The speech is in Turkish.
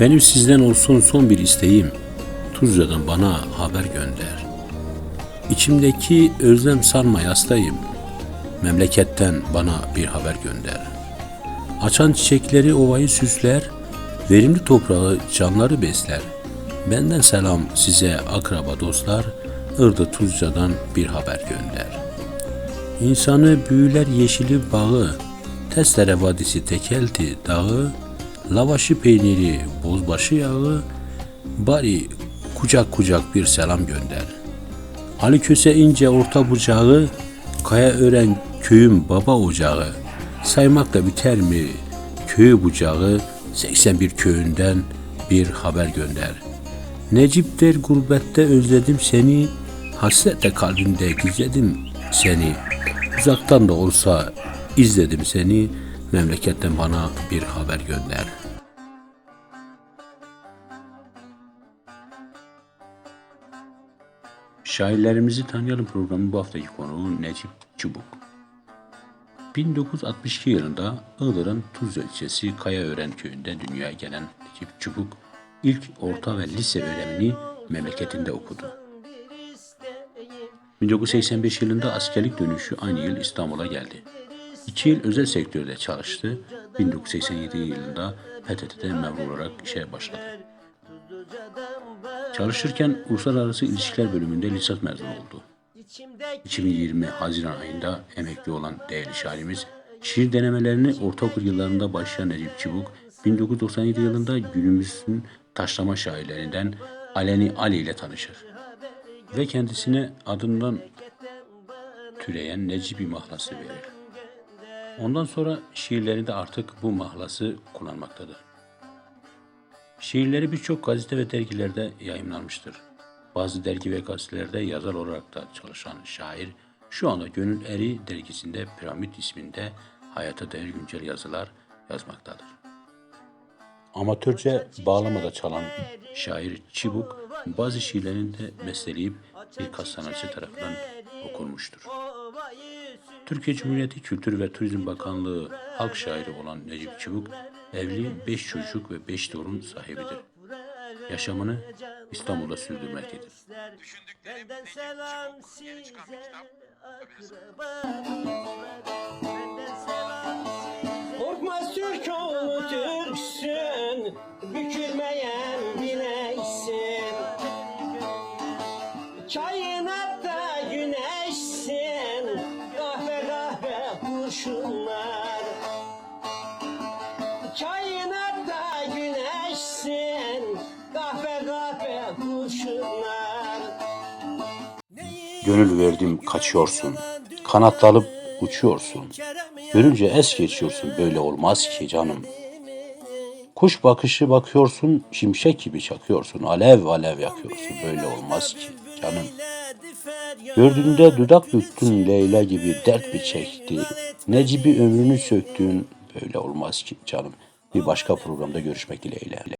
Benim sizden olsun son bir isteğim. Tuzla'dan bana haber gönder. İçimdeki özlem sarma yastayım. Memleketten bana bir haber gönder. Açan çiçekleri ovayı süsler, verimli toprağı canları besler. Benden selam size akraba dostlar, Irdı Tuzca'dan bir haber gönder. İnsanı büyüler yeşili bağı, Testere Vadisi Tekelti dağı, lavaşı peyniri, bozbaşı yağı, bari kucak kucak bir selam gönder. Ali Köse ince orta bucağı, Kaya ören köyün baba ocağı, saymakla biter mi köyü bucağı, 81 köyünden bir haber gönder. Necip der gurbette özledim seni, hasretle kalbimde gizledim seni. Uzaktan da olsa izledim seni, memleketten bana bir haber gönder. Şairlerimizi tanıyalım programı bu haftaki konuğu Necip Çubuk. 1962 yılında Iğdır'ın Tuzla ilçesi Kayaören köyünde dünyaya gelen Necip Çubuk ilk orta ve lise öğrenimini memleketinde okudu. 1985 yılında askerlik dönüşü aynı yıl İstanbul'a geldi. İki yıl özel sektörde çalıştı. 1987 yılında PTT'de memur olarak işe başladı. Çalışırken Uluslararası İlişkiler bölümünde lisans mezunu oldu. 2020 Haziran ayında emekli olan değerli şairimiz, şiir denemelerini ortaokul yıllarında başlayan Necip Çubuk, 1997 yılında günümüzün taşlama şairlerinden Aleni Ali ile tanışır. Ve kendisine adından türeyen Necibi mahlası verir. Ondan sonra şiirlerinde artık bu mahlası kullanmaktadır. Şiirleri birçok gazete ve dergilerde yayımlanmıştır. Bazı dergi ve gazetelerde yazar olarak da çalışan şair, şu anda Gönül Eri dergisinde Piramit isminde hayata dair güncel yazılar yazmaktadır. Amatörce bağlamada çalan şair Çibuk, bazı şiirlerini de besteleyip birkaç sanatçı tarafından okunmuştur. Türkiye Cumhuriyeti Kültür ve Turizm Bakanlığı halk şairi olan Necip Çubuk, evli, beş çocuk ve beş torun sahibidir. Yaşamını İstanbul'da sürdürmektedir. Benden selam size akraba. Benden selam size. Korkma Türk oğlu Türksün, bükülmeyen Kainatta güneşsin, kahve kahve kurşunlar. Gönül verdim kaçıyorsun, kanat alıp uçuyorsun. Görünce es geçiyorsun böyle olmaz ki canım. Kuş bakışı bakıyorsun, şimşek gibi çakıyorsun, alev alev yakıyorsun böyle olmaz ki canım. Gördüğünde dudak büktün Leyla gibi dert mi çekti? Necibi ömrünü söktün böyle olmaz ki canım. Bir başka programda görüşmek dileğiyle.